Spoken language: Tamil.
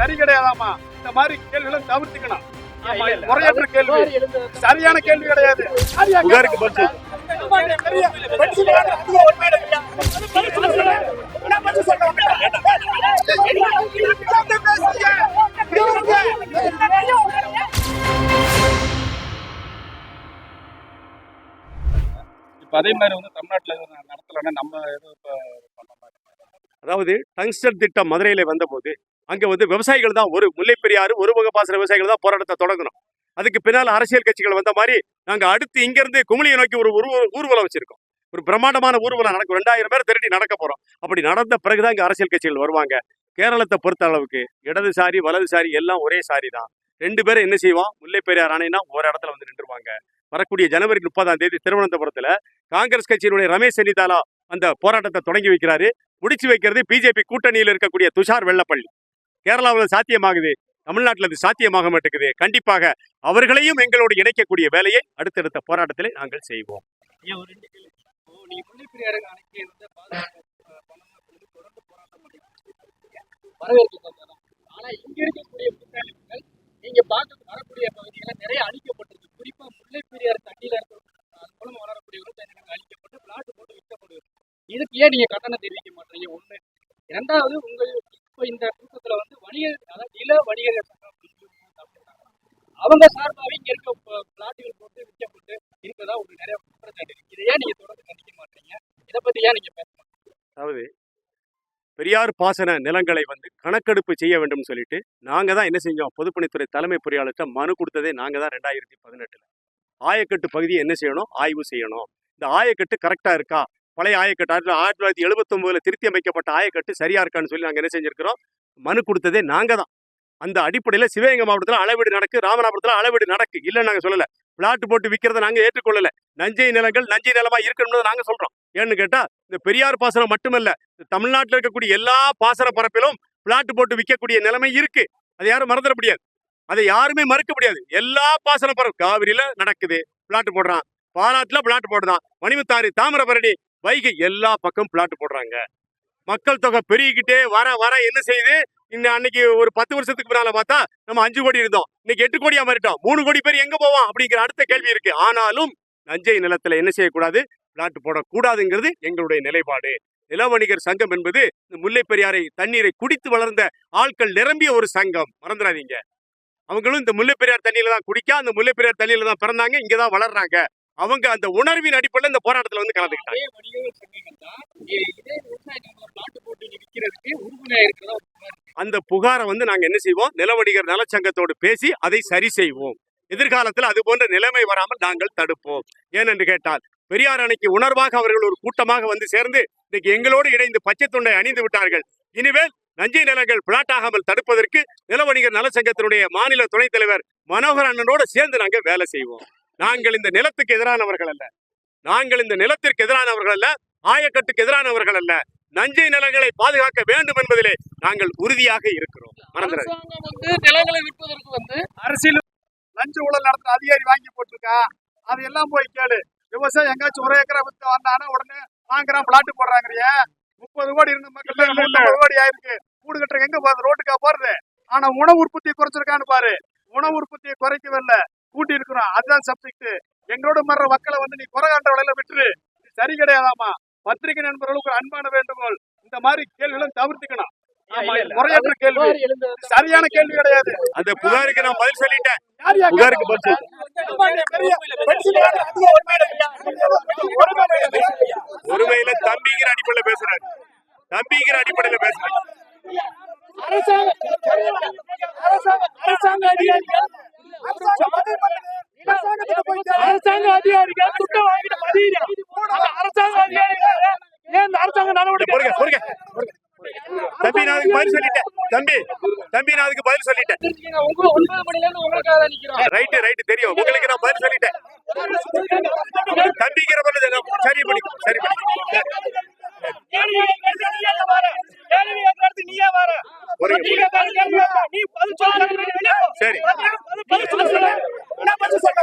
சரி கிடையாதாமா இந்த மாதிரி கேள்விகளை தவிர்த்துக்கணும். முறையற்ற கேள்வி. சரியான கேள்வி கிடையாது. இப்ப அதே மாதிரி வந்து தமிழ்நாட்டுல நடத்தலன்னா நம்ம எதுவும் இப்ப பண்ண மாட்டோம். அதாவது டங்ஸ்டர் திட்டம் மதுரையில வந்தபோது அங்க வந்து விவசாயிகள் தான் ஒரு முல்லைப்பெரியாறு ஒரு முகப்பாசன விவசாயிகள் தான் போராட்டத்தை தொடங்கணும். அதுக்கு பின்னால் அரசியல் கட்சிகள் வந்த மாதிரி நாங்க அடுத்து இங்க இருந்து குமிளியை நோக்கி ஒரு ஊர்வலம் வச்சிருக்கோம். ஒரு பிரம்மாண்டமான ஊர்வலம் நடக்கும். ரெண்டாயிரம் பேர் திரட்டி நடக்க போறோம். அப்படி நடந்த பிறகுதான் இங்க அரசியல் கட்சிகள் வருவாங்க. கேரளத்தை பொறுத்த அளவுக்கு இடதுசாரி வலதுசாரி எல்லாம் ஒரே சாரி தான். ரெண்டு பேரும் என்ன செய்வோம்? முல்லை பெரியார் அணைனா ஒரு இடத்துல வந்து நின்றுவாங்க வரக்கூடிய ஜனவரி முப்பதாம் தேதி திருவனந்தபுரத்துல காங்கிரஸ் கட்சியினுடைய ரமேஷ் சென்னிதாலா அந்த போராட்டத்தை தொடங்கி வைக்கிறாரு. முடிச்சு வைக்கிறது பிஜேபி கூட்டணியில் இருக்கக்கூடிய துஷார் வெள்ளப்பள்ளி. கேரளாவில் சாத்தியமாகுது. தமிழ்நாட்டில் அது சாத்தியமாக மாட்டேங்குது. கண்டிப்பாக அவர்களையும் எங்களோடு இணைக்கக்கூடிய வேலையை அடுத்தடுத்த போராட்டத்திலே நாங்கள் செய்வோம். ஐயா, நீங்க ஆனா இங்க இருக்கக்கூடிய முன்னெடுப்புகள் நீங்க பார்க்க வரக்கூடிய பகுதிகளை நிறைய அழிக்க குறிப்பா முல்லைப்பெரியாறு தண்ணியில இருக்க அது மூலமா வளரக்கூடிய விவசாயிகள் அழிக்கப்பட்டு பிளாட் போட்டு விற்கப்படுது இதுக்கு ஏன் நீங்க கட்டணம் தெரிவிக்க மாட்டீங்க? ஒண்ணு. இரண்டாவது உங்கள் இப்போ இந்த கூட்டத்துல வந்து வணிகர் அதாவது நில வணிகர்கள் சங்கம் அவங்க சார்பாக இங்க இருக்க பிளாட்டுகள் போட்டு விற்கப்பட்டு இருக்கிறதா ஒரு நிறைய குற்றச்சாட்டு இருக்கு இதை ஏன் நீங்க தொடர்ந்து கண்டிக்க மாட்டீங்க? இதை பத்தி ஏன் நீங்க பேச மாட்டீங்க? அதாவது பெரியார் பாசன நிலங்களை வந்து கணக்கெடுப்பு செய்ய வேண்டும் சொல்லிட்டு நாங்கள் தான் என்ன செஞ்சோம்? பொதுப்பணித்துறை தலைமை பொறியாளர்கிட்ட மனு கொடுத்ததே நாங்கள் தான் ரெண்டாயிரத்தி பதினெட்டில். ஆயக்கட்டு பகுதியை என்ன செய்யணும்? ஆய்வு செய்யணும். இந்த ஆயக்கட்டு கரெக்டாக இருக்கா? பழைய ஆயக்கட்டு. ஆயிரத்தி ஆயிரத்தி தொள்ளாயிரத்தி எழுபத்தொம்போதில் திருத்தி அமைக்கப்பட்ட ஆயக்கட்டு சரியா இருக்கான்னு சொல்லி நாங்க என்ன செஞ்சிருக்கிறோம்? மனு கொடுத்ததே நாங்கள் தான். அந்த அடிப்படையில சிவகங்கை மாவட்டத்தில் அளவீடு நடக்கு ராமநாபுரத்தில் அளவீடு நடக்கு. இல்லைன்னு நாங்க சொல்லல. பிளாட் போட்டு விற்கிறத நாங்க ஏற்றுக்கொள்ளல. நஞ்சை நிலங்கள் நஞ்சை நிலமா இருக்கணும்னு நாங்க சொல்றோம். ஏன்னு கேட்டா இந்த பெரியார் பாசனம் மட்டுமல்ல தமிழ்நாட்டில் இருக்கக்கூடிய எல்லா பாசன பரப்பிலும் பிளாட் போட்டு விற்கக்கூடிய நிலைமை இருக்கு. அதை யாரும் மறந்துட முடியாது. அதை யாருமே மறுக்க முடியாது. எல்லா பாசன பரப்பு காவிரியில் நடக்குது. பிளாட் போடுறான். பாலாட்டில் பிளாட் போடுறான். மணிமுத்தாறு தாமிரபரணி வைகை எல்லா பக்கம் பிளாட் போடுறாங்க. மக்கள் தொகை பெருகிக்கிட்டே வர வர என்ன செய்யுது? இந்த அன்னைக்கு ஒரு பத்து வருஷத்துக்கு முன்னால பார்த்தா நம்ம அஞ்சு கோடி இருந்தோம். இன்னைக்கு எட்டு கோடியா மாறிட்டோம். மூணு கோடி பேர் எங்க போவோம்? அப்படிங்கிற அடுத்த கேள்வி இருக்கு. ஆனாலும் நஞ்சை நிலத்துல என்ன செய்யக்கூடாது? பிளாட் போடக்கூடாதுங்கிறது எங்களுடைய நிலைப்பாடு. நிலவணிகர் சங்கம் என்பது இந்த முல்லை பெரியாரை தண்ணீரை குடித்து வளர்ந்த ஆட்கள் நிரம்பிய ஒரு சங்கம். மறந்துடாதீங்க. அவங்களும் இந்த முல்லை பெரியார் தண்ணியில தான் குடிக்க அந்த முல்லை பெரியார் தண்ணியில தான் பிறந்தாங்க இங்கதான் வளர்றாங்க. அவங்க அந்த உணர்வின் அடிப்படையில் இந்த போராட்டத்துல வந்து கலந்துக்கிட்டாங்க. அந்த புகாரை வந்து நாங்க என்ன செய்வோம்? நிலவணிகர் நலச்சங்கத்தோடு பேசி அதை சரி செய்வோம். எதிர்காலத்தில் அது போன்ற நிலைமை வராமல் நாங்கள் தடுப்போம். ஏனென்று கேட்டால் பெரியார் அணைக்கு உணர்வாக அவர்கள் ஒரு கூட்டமாக வந்து சேர்ந்து இன்னைக்கு எங்களோடு இணைந்து பச்சை துண்டை அணிந்து விட்டார்கள். இனிமேல் நஞ்சை நிலங்கள் பிளாட்டாகாமல் தடுப்பதற்கு நிலவணிகர் நலச்சங்கத்தினுடைய மாநில துணைத் தலைவர் மனோகர் அண்ணனோடு சேர்ந்து நாங்கள் வேலை செய்வோம். நாங்கள் இந்த நிலத்துக்கு எதிரானவர்கள் அல்ல. நாங்கள் இந்த நிலத்திற்கு எதிரானவர்கள் அல்ல. ஆயக்கட்டுக்கு எதிரானவர்கள் அல்ல. நஞ்சை நிலங்களை பாதுகாக்க வேண்டும் என்பதிலே நாங்கள் உறுதியாக இருக்கிறோம். நிலங்களை விற்பதற்கு வந்து அரசியல் லஞ்ச ஊழல் நடத்துற அதிகாரி வாங்கி போட்டிருக்கா? அது எல்லாம் போய் கேளு. விவசாயம் எங்காச்சும் ஒரு ஏக்கரா வித்து வந்தானா உடனே வாங்குறான் பிளாட் போடுறாங்கறிய. முப்பது கோடி இருந்த மக்கள் முப்பது கோடி ஆயிருக்கு. கூடு கட்டுறதுக்கு எங்க போகுது ரோட்டுக்கா போறது? ஆனா உணவு உற்பத்தியை குறைச்சிருக்கான்னு பாரு. உணவு உற்பத்தியை குறைக்கவே இல்ல. கூட்டி இருக்கிறோம் அதுதான் சப்ஜெக்ட் எங்களோட மர்ற மக்களை வந்து நீ குறை காண்ற வலையில விட்டுரு சரி கிடையாதாமா பத்திரிகை நண்பர்களுக்கு ஒரு அன்பான வேண்டுகோள் இந்த மாதிரி கேள்விகளை தவிர்த்துக்கணும். முறையற்ற கேள்வி சரியான கேள்வி கிடையாது அந்த புகாருக்கு நான் பதில் சொல்லிட்டேன் புகாருக்கு பதில். ஒருமையில தம்பிங்கிற அடிப்படையில பேசுறாரு தம்பிங்கிற அடிப்படையில பேசுறாரு அரசாங்க அரசாங்க அரசாங்க அதிகாரிகள் அரசாங்க அதிகாரிகள் துட்டம் வாங்கிட்டு பதியா அந்த அரசாங்க அதிகாரிகள் ஏன் அரசாங்க நடவடிக்கை. தம்பி நான் அதுக்கு பதில் சொல்லிட்டேன். தம்பி தம்பி நான் அதுக்கு பதில் சொல்லிட்டேன். ரைட்டு ரைட்டு தெரியும். உங்களுக்கு நான் பதில் சொல்லிட்டேன். தம்பிங்கிற பதில் சரி பண்ணி சரி பண்ணி கேள்வி கேட்கறது நீ ஏன் வர? கேள்வி கேட்கறது நீ ஏன் வர? பொறுங்க, நீ கேட்கற கேள்வி கேட்க. நீ பதில் சொல்ல வெளியே போ. சரி பதில் பதில் சொல்ல என்ன பதில் சொல்ல